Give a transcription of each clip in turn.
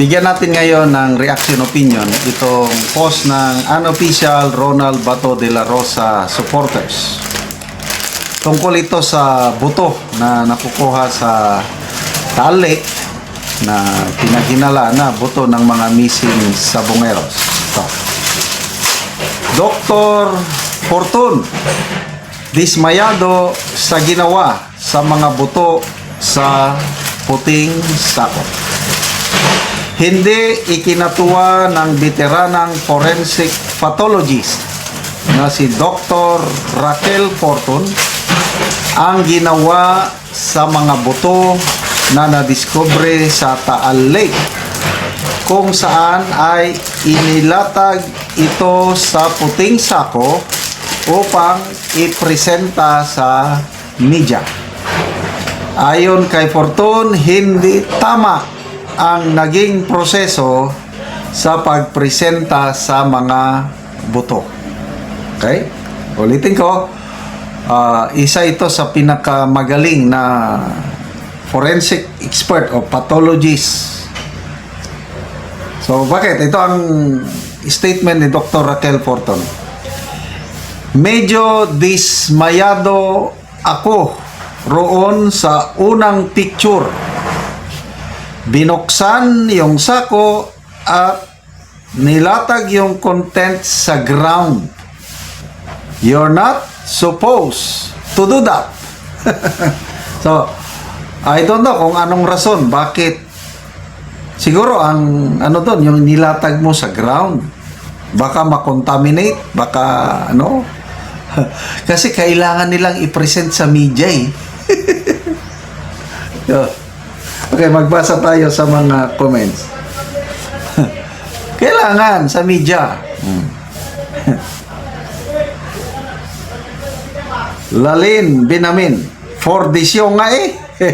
Bigyan natin ngayon ng reaction opinion itong post ng unofficial Ronald Bato de la Rosa supporters. Tungkol ito sa buto na nakukuha sa tali na pinaginala na buto ng mga missing sabongeros. Ito. Dr. Fortun, dismayado sa ginawa sa mga buto sa puting sako. Hindi ikinatuwa ng veteranang forensic pathologist na si Dr. Raquel Fortun ang ginawa sa mga buto na nadiskubre sa Taal Lake kung saan ay inilatag ito sa puting sako upang ipresenta sa media. Ayon kay Fortun, hindi tama ang naging proseso sa pagpresenta sa mga buto. Okay? Ulitin ko, ah, isa ito sa pinakamagaling na forensic expert o pathologist. So, bakit? Ito ang statement ni Dr. Raquel Forton. Medyo dismayado ako roon sa unang picture. Binuksan yung sako at nilatag yung content sa ground. You're not supposed to do that. so, I don't know kung anong rason bakit siguro ang ano doon yung nilatag mo sa ground baka makontaminate baka ano kasi kailangan nilang i-present sa media eh okay magbasa tayo sa mga comments. Kailangan sa media. Hmm. Lalin Binamin. Fordisyo nga eh.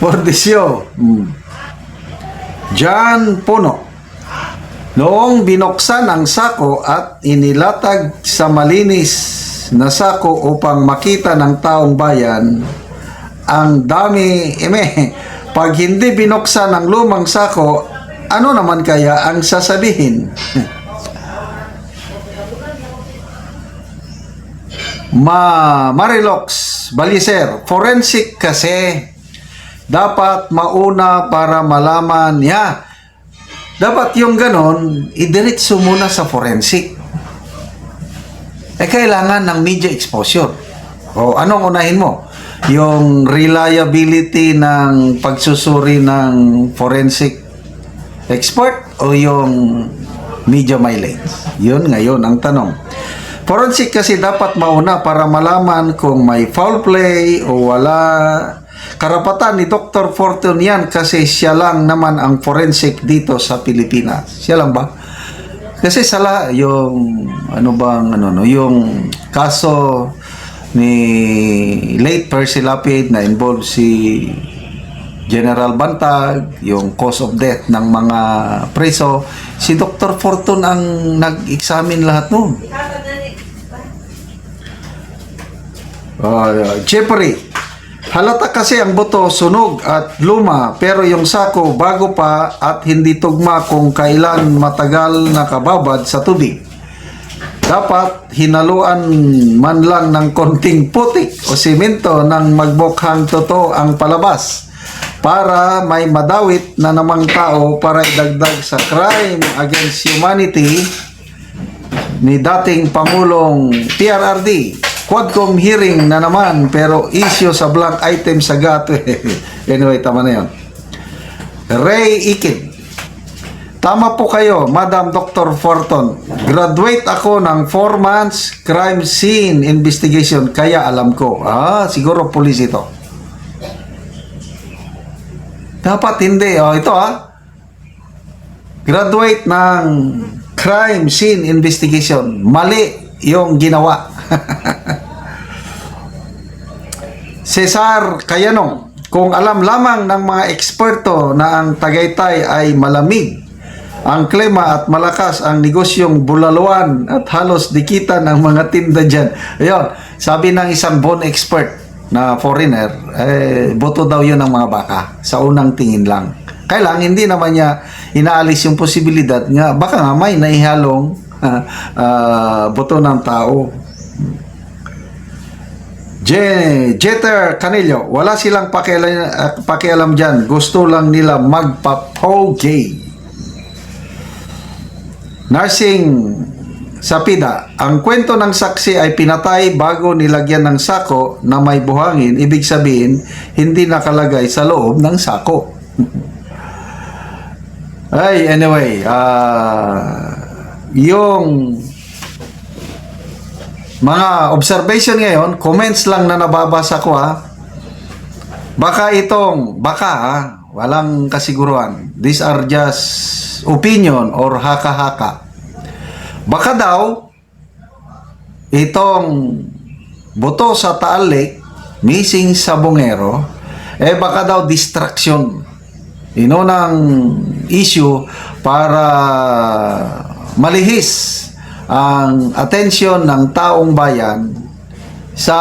Fordisyo. Hmm. John Puno. Noong binuksan ang sako at inilatag sa malinis na sako upang makita ng taong bayan ang dami eme pag hindi binuksan ang lumang sako ano naman kaya ang sasabihin? Ma Marilox Baliser forensic kasi. Dapat mauna para malaman ya dapat yung ganon idiretso muna sa forensic. Eh kailangan ng media exposure. O anong unahin mo yung reliability ng pagsusuri ng forensic expert o yung media mileage yun ngayon ang tanong Forensic kasi dapat mauna para malaman kung may foul play o wala. Karapatan ni Dr. Fortune yan kasi siya lang naman ang forensic dito sa Pilipinas. Siya lang ba? Kasi sala yung ano bang ano no, yung kaso ni late Percy Lapid na involved si General Bantag, yung cause of death ng mga preso, si Dr. Fortune ang nag-examine lahat noon. Uh, Jeffrey, halata kasi ang buto sunog at luma pero yung sako bago pa at hindi tugma kung kailan matagal nakababad sa tubig. Dapat hinaluan man lang ng konting putik o simento nang magbukhang totoo ang palabas para may madawit na namang tao para idagdag sa crime against humanity ni dating Pangulong PRRD Quadcom hearing na naman pero issue sa blank item sa GAT. anyway, tama na yun. Ray Ikid. Tama po kayo, Madam Dr. Forton. Graduate ako ng 4 months crime scene investigation kaya alam ko. Ah, siguro police ito. Dapat hindi. Oh, ito ah. Graduate ng crime scene investigation. Mali yung ginawa. Cesar Cayanong, kung alam lamang ng mga eksperto na ang Tagaytay ay malamig, ang klima at malakas ang negosyong bulaluan at halos dikitan ang mga tinda dyan. Ayun, sabi ng isang bone expert na foreigner, eh, boto daw yun ng mga baka sa unang tingin lang. Kaya lang, hindi naman niya inaalis yung posibilidad nga baka nga may naihalong ah, boto ng tao. Je, Jeter Canillo, wala silang pakialam, ah, pakialam dyan. Gusto lang nila magpa-poge. Nursing Sapida, ang kwento ng saksi ay pinatay bago nilagyan ng sako na may buhangin. Ibig sabihin, hindi nakalagay sa loob ng sako. ay, anyway, ah yung mga observation ngayon, comments lang na nababasa ko ha. Baka itong, baka ha, walang kasiguruhan. These are just opinion or haka-haka. Baka daw, itong buto sa Taal Lake, missing sa Bungero, eh baka daw distraction. Inunang issue para malihis ang atensyon ng taong bayan sa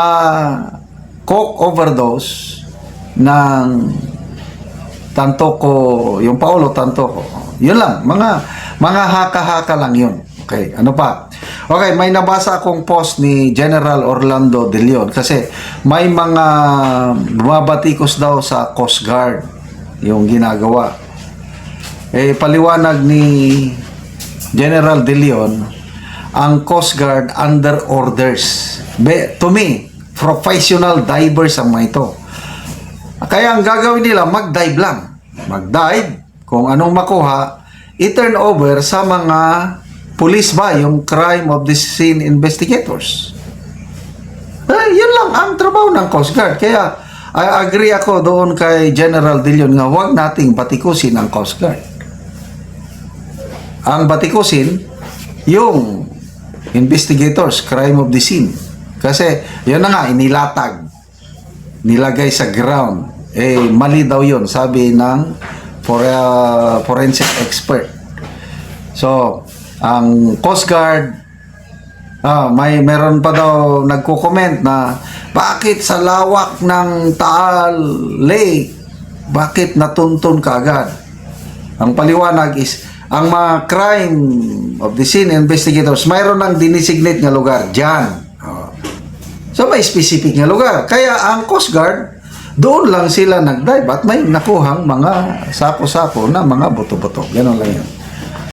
coke overdose ng Tantoko, yung Paolo Tantoko. Yun lang, mga mga haka-haka lang yun. Okay, ano pa? Okay, may nabasa akong post ni General Orlando De Leon kasi may mga bumabatikos daw sa Coast Guard yung ginagawa. Eh, paliwanag ni General De Leon, ang Coast Guard under orders. Be, to me, professional divers ang mga ito. Kaya ang gagawin nila, mag-dive lang. Mag-dive, kung anong makuha, i-turn over sa mga police ba, yung crime of the scene investigators. Eh, yun lang ang trabaho ng Coast Guard. Kaya, I agree ako doon kay General De Leon nga huwag nating batikusin ang Coast Guard. Ang batikusin, yung investigators, crime of the scene. Kasi, yun na nga, inilatag nilagay sa ground, eh mali daw yun, sabi ng for, forensic expert. So, ang Coast Guard, ah, may meron pa daw nagko-comment na bakit sa lawak ng Taal Lake, bakit natuntun kaagad? Ang paliwanag is, ang mga crime of the scene investigators, mayroon ng dinesignate nga lugar, dyan. Oh. So may specific na lugar. Kaya ang Coast Guard, doon lang sila nag-dive at may nakuhang mga sako-sako na mga buto-buto. Ganon lang yun.